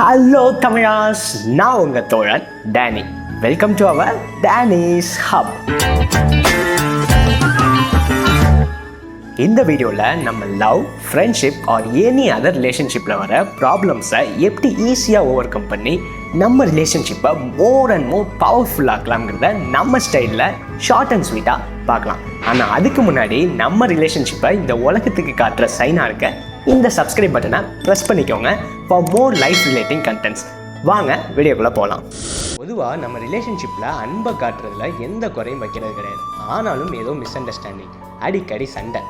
Hello Tamilas நான் உங்கள் தோழன் Danny welcome to our Danny's hub இந்த வீடியோவில் நம்ம love friendship or any other ரிலேஷன்ஷிப்பில் வர ப்ராப்ளம்ஸை எப்படி ஈஸியாக ஓவர் கம் பண்ணி நம்ம ரிலேஷன்ஷிப்பை மோர் அண்ட் மோர் பவர்ஃபுல்லாக்கலாம்ங்கிறத நம்ம ஸ்டைலில் ஷார்ட் அண்ட் ஸ்வீட்டாக பார்க்கலாம். ஆனால் அதுக்கு முன்னாடி நம்ம ரிலேஷன்ஷிப்பை இந்த உலகத்துக்கு காட்டுற சைனாக இருக்க இந்த சப்ஸ்கிரைப் பட்டனை ப்ரெஸ் பண்ணிக்கோங்க for more life relating contents வாங்க வீடியோக்குள்ளே போகலாம் பொதுவாக நம்ம ரிலேஷன்ஷிப்பில் அன்பை காட்டுறதுல எந்த குறையும் வைக்கிறது கிடையாது. ஆனாலும் ஏதோ மிஸ் அண்டர்ஸ்டாண்டிங் அடிக்கடி சண்டை.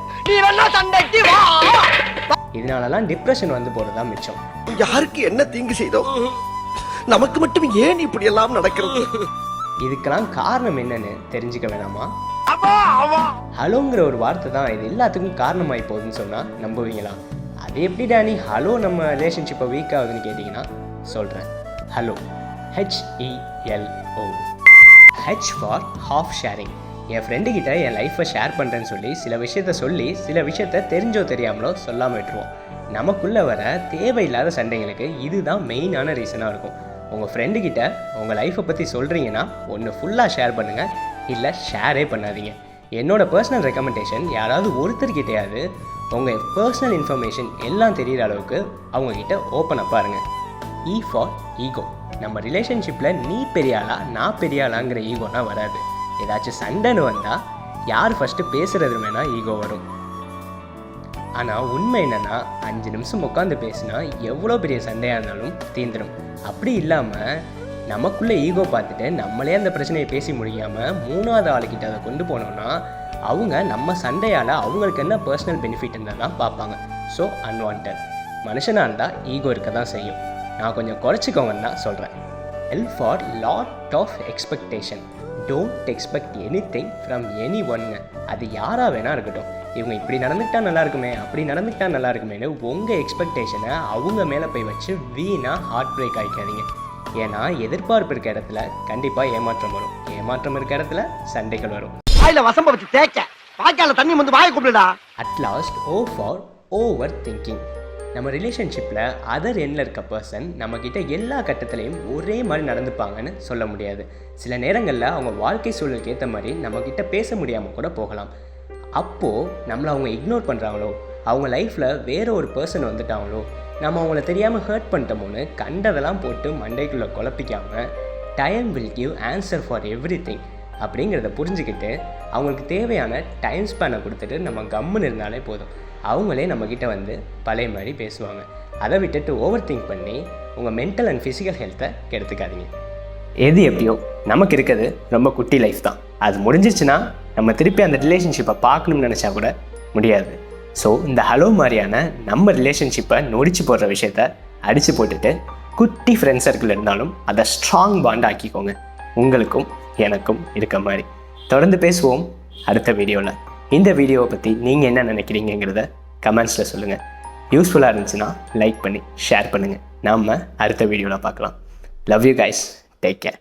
இதனாலலாம் டிப்ரெஷன் வந்து போகிறது மிச்சம். யாருக்கு என்ன தீங்கு செய்தோம் நமக்கு மட்டும் ஏன் இப்படி எல்லாம் நடக்கிறது? இதுக்கெல்லாம் காரணம் என்னன்னு தெரிஞ்சுக்க வேணாமா? ஹலோங்கிற ஒரு வார்த்தை தான் இது எல்லாத்துக்கும் காரணமாகி போகுதுன்னு சொன்னால் நம்புவீங்களா? எப்படி டேனி ஹலோ நம்ம ரிலேஷன்ஷிப்பை வீக் ஆகுதுன்னு கேட்டிங்கன்னா சொல்கிறேன் hello. H E L O H for half sharing N friend கிட்ட என் லைஃப்பை ஷேர் பண்ணுறேன்னு சொல்லி சில விஷயத்த சொல்லி சில விஷயத்த தெரிஞ்சோ தெரியாமலோ சொல்லாமல் விட்டுருவோம். நமக்குள்ளே வர தேவையில்லாத சண்டைங்களுக்கு இதுதான் மெயினான ரீசனாக இருக்கும். உங்கள் ஃப்ரெண்டு கிட்ட உங்கள் லைஃப்பை பற்றி சொல்கிறீங்கன்னா ஒன்று ஃபுல்லாக ஷேர் பண்ணுங்கள் இல்லை ஷேரே பண்ணாதீங்க. என்னோட பர்சனல் ரெக்கமெண்டேஷன் யாராவது ஒருத்தர்கிட்டயாவது உங்கள் பர்சனல் இன்ஃபர்மேஷன் எல்லாம் தெரிகிற அளவுக்கு அவங்கக்கிட்ட ஓப்பன் அப் பாருங்க இ e ஃபார் ஈகோ நம்ம ரிலேஷன்ஷிப்பில் நீ பெரியாளா நான் பெரியாளாங்கிற ஈகோனா வராது. ஏதாச்சும் சண்டைன்னு வந்தால் யார் ஃபஸ்ட்டு பேசுகிறது வேணால் ஈகோ வரும். ஆனால் உண்மை என்னன்னா அஞ்சு நிமிஷம் உட்காந்து பேசினா எவ்வளோ பெரிய சண்டையாக இருந்தாலும் தீந்துடும் அப்படி இல்லாமல் நமக்குள்ளே ஈகோ பார்த்துட்டு நம்மளே அந்த பிரச்சனையை பேசி முடியாமல் மூணாவது ஆளுக்கிட்ட அதை கொண்டு போனோம்னா அவங்க நம்ம சண்டையால் அவங்களுக்கு என்ன பர்சனல் பெனிஃபிட் தான் பார்ப்பாங்க. ஸோ அன்வான்ட் மனுஷனாக இருந்தால் ஈகோ இருக்க தான் செய்யும். நான் கொஞ்சம் குறைச்சிக்கோங்கன்னு தான் சொல்கிறேன் L for lot of expectation don't expect anything from any ஒன்னுங்க அது யாராக வேணா இருக்கட்டும். இவங்க இப்படி நடந்துக்கிட்டா நல்லா இருக்குமே அப்படி நடந்துக்கிட்டா நல்லா இருக்குமேனு உங்கள் எக்ஸ்பெக்டேஷனை அவங்க மேலே போய் வச்சு வீணாக ஹார்ட் பிரேக் ஆகிக்காதீங்க ஏன்னா எதிர்பார்ப்பு இருக்க இடத்துல கண்டிப்பாக ஏமாற்றம் வரும். ஏமாற்றம் இருக்க இடத்துல சண்டைகள் வரும். வாயில வசம்ப வச்சு தேய்க்க. வாய்க்கால தண்ணி வந்து வாயை கூப்பிடுடா at last O for overthinking நம்ம ரிலேஷன்ஷிப்பில் அதர் எண்ணில் இருக்க பர்சன் நம்மக்கிட்ட எல்லா கட்டத்துலேயும் ஒரே மாதிரி நடந்துப்பாங்கன்னு சொல்ல முடியாது. சில நேரங்களில் அவங்க வாழ்க்கை சூழலுக்கு ஏற்ற மாதிரி நம்மக்கிட்ட பேச முடியாமல் கூட போகலாம். அப்போது நம்மளை அவங்க இக்னோர் பண்ணுறாங்களோ அவங்க லைஃப்பில் வேற ஒரு பர்சன் வந்துட்டாங்களோ? நம்ம அவங்கள தெரியாமல் ஹர்ட் பண்ணிட்டோமோன்னு கண்டதெல்லாம் போட்டு மண்டைக்குள்ளே குழப்பிக்காமல் time will give answer for everything அப்படிங்கிறத புரிஞ்சுக்கிட்டு அவங்களுக்கு தேவையான டைம் ஸ்பேனை கொடுத்துட்டு நம்ம கம்முன்னு இருந்தாலே போதும். அவங்களே நம்மக்கிட்ட வந்து பழைய மாதிரி பேசுவாங்க. அதை விட்டுட்டு ஓவர் திங்க் பண்ணி உங்கள் மென்டல் அண்ட் ஃபிசிக்கல் ஹெல்த்தை கெடுத்துக்காதீங்க. எது எப்படியோ நமக்கு இருக்கிறது ரொம்ப குட்டி லைஃப் தான். அது முடிஞ்சிச்சுன்னா நம்ம திருப்பி அந்த ரிலேஷன்ஷிப்பை பார்க்கணும்னு நினச்சா கூட முடியாது. ஸோ இந்த ஹலோ மாதிரியான நம்ம ரிலேஷன்ஷிப்பை நொடிச்சு போடுற விஷயத்த அடித்து போட்டுட்டு குட்டி ஃப்ரெண்ட் சர்க்கிள் இருந்தாலும் அதை ஸ்ட்ராங் பாண்ட் ஆக்கிக்கோங்க. உங்களுக்கும் எனக்கும் இருக்க மாதிரி. தொடர்ந்து பேசுவோம் அடுத்த வீடியோவில் இந்த வீடியோவை பற்றி நீங்கள் என்ன நினைக்கிறீங்கிறத கமெண்ட்ஸில் சொல்லுங்கள் யூஸ்ஃபுல்லாக இருந்துச்சுன்னா லைக் பண்ணி ஷேர் பண்ணுங்கள் நாம் அடுத்த வீடியோவில் பார்க்கலாம். Love you guys take care